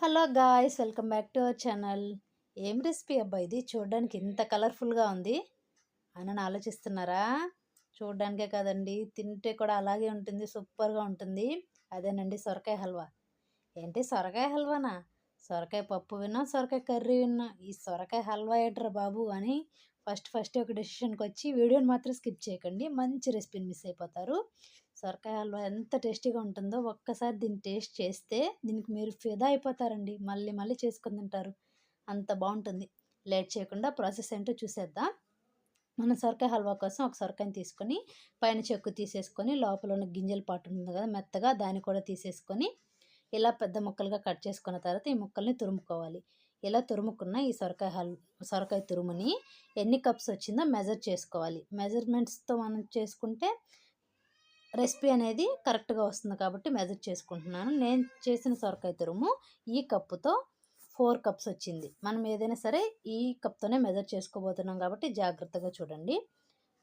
Hello guys welcome back to our channel. ఏం recipe అబ్బా ఇది? చూడడానికి ఇంత కలర్ఫుల్గా ఉంది. అని ఆలోచిస్తున్నారా? చూడడానికే కాదండి తింటే కూడా అలాగే ఉంటుంది సూపర్గా ఉంటుంది. అదేనండి సొరకాయ హల్వా. ఏంటి సొరకాయ హల్వానా? సొరకాయ పప్పు విన్నా సొరకాయ కర్రీ విన్నా ఈ సొరకాయ హల్వా ఏంట్రా బాబు అని ఫస్ట్ ఫస్ట్ ఒక డెసిషన్కి వచ్చి వీడియోని మాత్రం స్కిప్ చేయకండి. మంచి రెసిపీని మిస్ అయిపోతారు. సొరకాయ హల్వా ఎంత టేస్టీగా ఉంటుందో ఒక్కసారి దీన్ని టేస్ట్ చేస్తే దీనికి మీరు ఫిదా అయిపోతారండి. మళ్ళీ మళ్ళీ చేసుకుని తింటారు. అంత బాగుంటుంది. లేట్ చేయకుండా ప్రాసెస్ ఏంటో చూసేద్దాం. మనం సొరకాయ హల్వా కోసం ఒక సొరకాయని తీసుకొని పైన చెక్కు తీసేసుకొని లోపల ఉన్న గింజల పాటు ఉంది కదా మెత్తగా దాన్ని కూడా తీసేసుకొని ఇలా పెద్ద ముక్కలుగా కట్ చేసుకున్న తర్వాత ఈ ముక్కల్ని తురుముకోవాలి. ఇలా తురుముకున్న ఈ సొరకాయ హల్ సొరకాయ తురుముని ఎన్ని కప్స్ వచ్చిందో మెజర్ చేసుకోవాలి. మెజర్మెంట్స్తో మనం చేసుకుంటే రెసిపీ అనేది కరెక్ట్గా వస్తుంది కాబట్టి మెజర్ చేసుకుంటున్నాను. నేను చేసిన సొరకాయ తురుము ఈ కప్పుతో ఫోర్ కప్స్ వచ్చింది. మనం ఏదైనా సరే ఈ కప్తోనే మెజర్ చేసుకోబోతున్నాం కాబట్టి జాగ్రత్తగా చూడండి.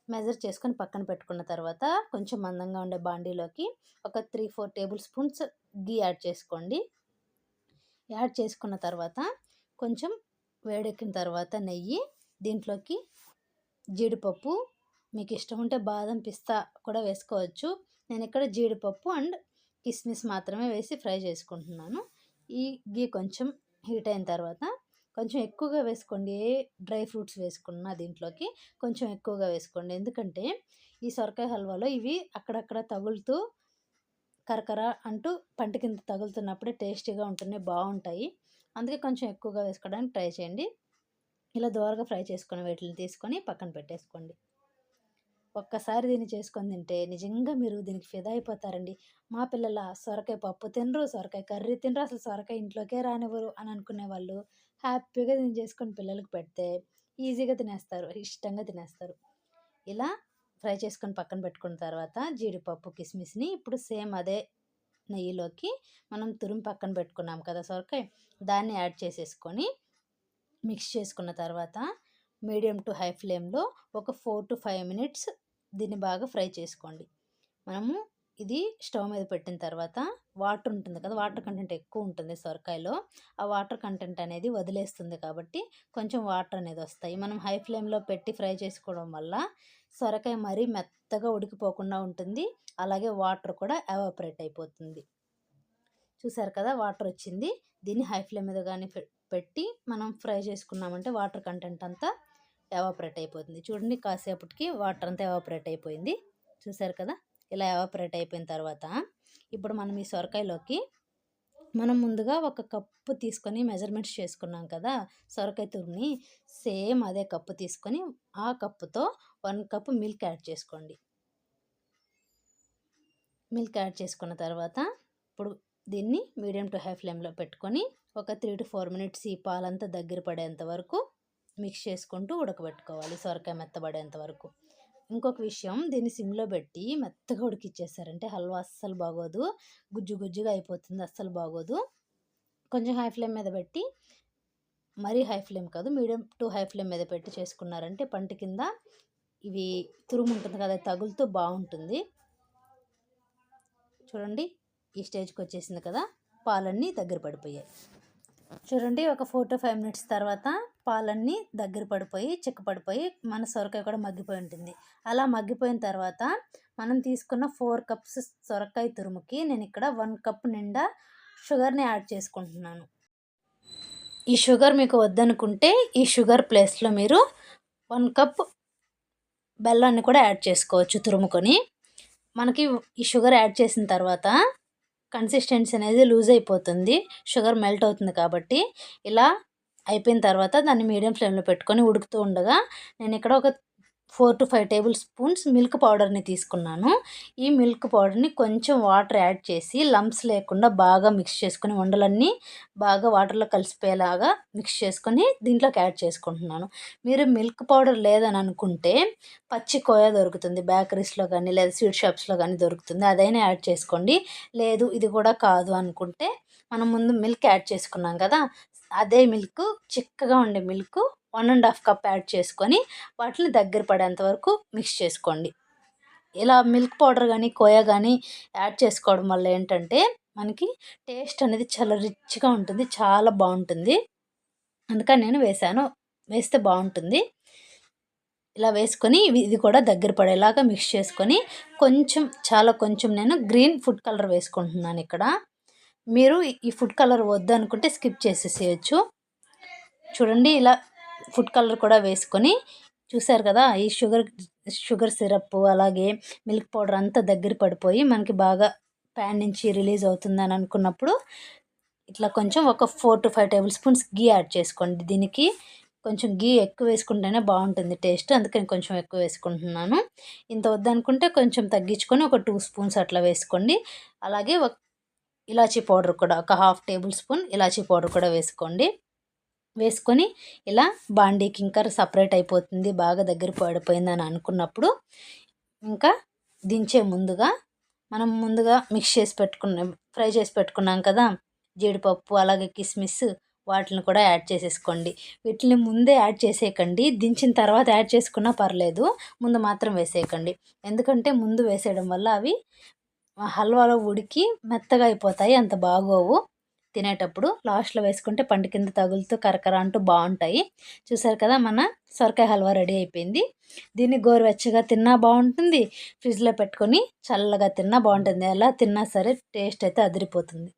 మెజర్ చేసుకొని పక్కన పెట్టుకున్న తర్వాత కొంచెం మందంగా ఉండే బాండీలోకి ఒక three four tablespoons ghee add చేసుకోండి. యాడ్ చేసుకున్న తర్వాత కొంచెం వేడెక్కిన తర్వాత నెయ్యి దీంట్లోకి జీడిపప్పు మీకు ఇష్టం ఉంటే బాదం పిస్తా కూడా వేసుకోవచ్చు. నేను ఇక్కడ జీడిపప్పు అండ్ కిస్మిస్ మాత్రమే వేసి ఫ్రై చేసుకుంటున్నాను. ఈ గీ కొంచెం హీట్ అయిన తర్వాత కొంచెం ఎక్కువగా వేసుకోండి. ఏ డ్రై ఫ్రూట్స్ వేసుకున్నా దీంట్లోకి కొంచెం ఎక్కువగా వేసుకోండి. ఎందుకంటే ఈ సొరకాయ హల్వాలో ఇవి అక్కడక్కడ తగులుతూ కరకర అంటూ పంట కింద తగులుతున్నప్పుడే టేస్టీగా ఉంటున్నాయి బాగుంటాయి. అందుకే కొంచెం ఎక్కువగా వేసుకోవడానికి ట్రై చేయండి. ఇలా దోరగా ఫ్రై చేసుకుని వీటిని తీసుకొని పక్కన పెట్టేసుకోండి. ఒక్కసారి దీన్ని చేసుకొని తింటే నిజంగా మీరు దీనికి ఫిదా అయిపోతారండి. మా పిల్లల సొరకాయ పప్పు తినరు సొరకాయ కర్రీ తినరు అసలు సొరకాయ ఇంట్లోకే రానివ్వరు అని అనుకునే వాళ్ళు హ్యాపీగా దీన్ని చేసుకొని పిల్లలకు పెడితే ఈజీగా తినేస్తారు ఇష్టంగా తినేస్తారు. ఇలా ఫ్రై చేసుకొని పక్కన పెట్టుకున్న తర్వాత జీడిపప్పు కిస్మిస్ని ఇప్పుడు సేమ్ అదే నెయ్యిలోకి మనం తురుమి పక్కన పెట్టుకున్నాం కదా సొరకాయ దాన్ని యాడ్ చేసేసుకొని మిక్స్ చేసుకున్న తర్వాత మీడియం టు హై ఫ్లేమ్లో ఒక ఫోర్ టు ఫైవ్ మినిట్స్ దీన్ని బాగా ఫ్రై చేసుకోండి. మనము ఇది స్టవ్ మీద పెట్టిన తర్వాత వాటర్ ఉంటుంది కదా వాటర్ కంటెంట్ ఎక్కువ ఉంటుంది సొరకాయలో. ఆ వాటర్ కంటెంట్ అనేది వదిలేస్తుంది కాబట్టి కొంచెం వాటర్ అనేది వస్తాయి. మనం హై ఫ్లేమ్లో పెట్టి ఫ్రై చేసుకోవడం వల్ల సొరకాయ మరీ మెత్తగా ఉడికిపోకుండా ఉంటుంది. అలాగే వాటర్ కూడా ఎవాపరేట్ అయిపోతుంది. చూసారు కదా వాటర్ వచ్చింది. దీన్ని హై ఫ్లేమ్ మీద కానీ పెట్టి మనం ఫ్రై చేసుకున్నామంటే వాటర్ కంటెంట్ అంతా ఎవాపరేట్ అయిపోతుంది. చూడండి కాసేపటికి వాటర్ అంతా ఎవాపరేట్ అయిపోయింది. చూసారు కదా? ఇలా ఎవాపరేట్ అయిపోయిన తర్వాత ఇప్పుడు మనం ఈ సొరకాయలోకి మనం ముందుగా ఒక కప్పు తీసుకొని మెజర్మెంట్స్ చేసుకున్నాం కదా? సొరకాయ తురుముని సేమ్ అదే కప్పు తీసుకొని ఆ కప్పుతో వన్ కప్ మిల్క్ యాడ్ చేసుకోండి. మిల్క్ యాడ్ చేసుకున్న తర్వాత ఇప్పుడు దీన్ని మీడియం టు హై ఫ్లేమ్లో పెట్టుకొని ఒక త్రీ టు ఫోర్ మినిట్స్ ఈ పాలంతా దగ్గర పడేంత వరకు మిక్స్ చేసుకుంటూ ఉడకబెట్టుకోవాలి సొరకాయ మెత్తబడేంత వరకు. ఇంకొక విషయం దీన్ని సిమ్లో పెట్టి మెత్తగా ఉడికిచ్చేసారంటే హల్వా అస్సలు బాగోదు. గుజ్జు గుజ్జుగా అయిపోతుంది అస్సలు బాగోదు. కొంచెం హై ఫ్లేమ్ మీద పెట్టి మరీ హై ఫ్లేమ్ కాదు మీడియం టు హై ఫ్లేమ్ మీద పెట్టి చేసుకున్నారంటే పంట కింద ఇవి తురుము ఉంటుంది కదా తగులుతూ బాగుంటుంది. చూడండి ఈ స్టేజ్కి వచ్చేసింది కదా పాలన్నీ దగ్గర పడిపోయాయి. చూడండి ఒక ఫోర్ టు ఫైవ్ మినిట్స్ తర్వాత పాలన్నీ దగ్గర పడిపోయి చిక్కపడిపోయి మన సొరకాయ కూడా మగ్గిపోయి ఉంటుంది. అలా మగ్గిపోయిన తర్వాత మనం తీసుకున్న ఫోర్ కప్స్ సొరకాయ తురుముకి నేను ఇక్కడ వన్ కప్ నిండా షుగర్ని యాడ్ చేసుకుంటున్నాను. ఈ షుగర్ మీకు వద్దనుకుంటే ఈ షుగర్ ప్లేస్లో మీరు వన్ కప్ బెల్లాన్ని కూడా యాడ్ చేసుకోవచ్చు తురుముకొని. మనకి ఈ షుగర్ యాడ్ చేసిన తర్వాత కన్సిస్టెన్సీ అనేది లూజ్ అయిపోతుంది. షుగర్ మెల్ట్ అవుతుంది కాబట్టి ఇలా అయిపోయిన తర్వాత దాన్ని మీడియం ఫ్లేమ్లో పెట్టుకొని ఉడుకుతూ ఉండగా నేను ఇక్కడ ఒక four to five tablespoons milk పౌడర్ని తీసుకున్నాను. ఈ మిల్క్ పౌడర్ని కొంచెం వాటర్ యాడ్ చేసి లంప్స్ లేకుండా బాగా మిక్స్ చేసుకుని ఉండలన్నీ బాగా వాటర్లో కలిసిపోయేలాగా మిక్స్ చేసుకొని దీంట్లోకి యాడ్ చేసుకుంటున్నాను. మీరు మిల్క్ పౌడర్ లేదని అనుకుంటే పచ్చి కోయ దొరుకుతుంది బేకరీస్లో కానీ లేదా స్వీట్ షాప్స్లో కానీ దొరుకుతుంది. అదైనా యాడ్ చేసుకోండి. లేదు ఇది కూడా కాదు అనుకుంటే మనం ముందు మిల్క్ యాడ్ చేసుకున్నాం కదా అదే మిల్క్ చిక్కగా ఉండే milk one and half cup add చేసుకొని వాటిని దగ్గర పడేంత వరకు మిక్స్ చేసుకోండి. ఇలా మిల్క్ పౌడర్ కానీ కోయా కానీ యాడ్ చేసుకోవడం వల్ల ఏంటంటే మనకి టేస్ట్ అనేది చాలా రిచ్గా ఉంటుంది చాలా బాగుంటుంది. అందుకని నేను వేసాను. వేస్తే బాగుంటుంది. ఇలా వేసుకొని ఇది కూడా దగ్గర పడేలాగా మిక్స్ చేసుకొని కొంచెం చాలా కొంచెం నేను గ్రీన్ ఫుడ్ కలర్ వేసుకుంటున్నాను ఇక్కడ. మీరు ఈ ఫుడ్ కలర్ వద్దు అనుకుంటే స్కిప్ చేసేసేయచ్చు. చూడండి ఇలా ఫుడ్ కలర్ కూడా వేసుకొని చూసారు కదా ఈ షుగర్ షుగర్ సిరప్ అలాగే మిల్క్ పౌడర్ అంతా దగ్గర పడిపోయి మనకి బాగా ప్యాన్ నుంచి రిలీజ్ అవుతుందని అనుకున్నప్పుడు ఇట్లా కొంచెం ఒక four to five tablespoons ghee add చేసుకోండి. దీనికి కొంచెం గీ ఎక్కువ వేసుకుంటేనే బాగుంటుంది టేస్ట్ అందుకని కొంచెం ఎక్కువ వేసుకుంటున్నాను. ఇంత వద్దనుకుంటే కొంచెం తగ్గించుకొని ఒక టూ స్పూన్స్ అట్లా వేసుకోండి. అలాగే ఒక ఇలాచీ పౌడర్ కూడా ఒక హాఫ్ టేబుల్ స్పూన్ ఇలాచీ పౌడర్ కూడా వేసుకోండి. వేసుకొని ఇలా బాండీకి ఇంకా సపరేట్ అయిపోతుంది బాగా దగ్గర పడిపోయిందని అనుకున్నప్పుడు ఇంకా దించే ముందుగా మనం ముందుగా మిక్స్ చేసి పెట్టుకున్నాం ఫ్రై చేసి పెట్టుకున్నాం కదా జీడిపప్పు అలాగే కిస్మిస్ వాటిని కూడా యాడ్ చేసేసుకోండి. వీటిని ముందే యాడ్ చేసేయకండి దించిన తర్వాత యాడ్ చేసుకున్నా పర్లేదు ముందు మాత్రం వేసేయకండి. ఎందుకంటే ముందు వేసేయడం వల్ల అవి హల్వాలో ఉడికి మెత్తగా అయిపోతాయి అంత బాగోవు. తినేటప్పుడు లాస్ట్లో వేసుకుంటే పండు కింద తగులుతూ కరకర అంటూ బాగుంటాయి. చూసారు కదా మన సొరకాయ హల్వా రెడీ అయిపోయింది. దీన్ని గోరువెచ్చగా తిన్నా బాగుంటుంది. ఫ్రిడ్జ్లో పెట్టుకొని చల్లగా తిన్నా బాగుంటుంది. ఎలా తిన్నా సరే టేస్ట్ అయితే అదిరిపోతుంది.